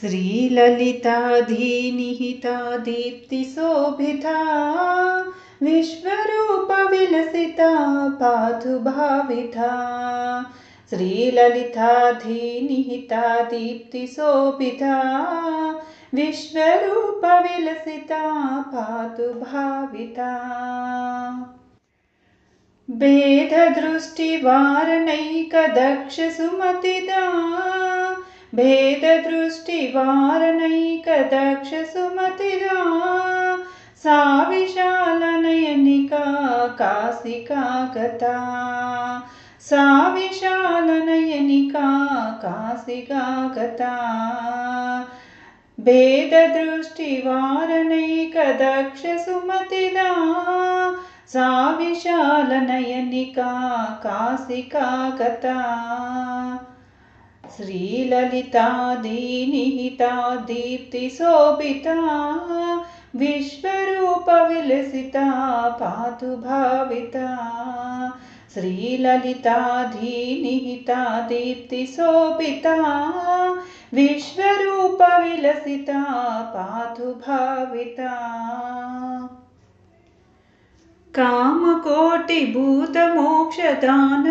श्रीललिताधीनिहिता दीप्तिशोभिता विश्वरूपविलसिता पातु भाविता श्रीललिताधीनिहिता दीप्तिशोभिता विश्वरूपविलसिता पातु भाविता भेददृष्टिवारणैकदक्षसुमतिदा भेददृष्टिवारणैकदक्षसुमतिदा सा विशालनयनिका कासिका गता सा विशालनयनिका कासिका गता भेददृष्टिवारणैकदक्षसुमतिदा सा विशालनयनिका कासिका गता श्रीललिता दीनिहिता दीप्तिशोभिता विश्वरूपविलसिता पातु भाविता श्रीललिता धीनिहिता दीप्तिशोभिता विश्वरूपविलसिता पातु भाविता कामकोटिभूतमोक्षदान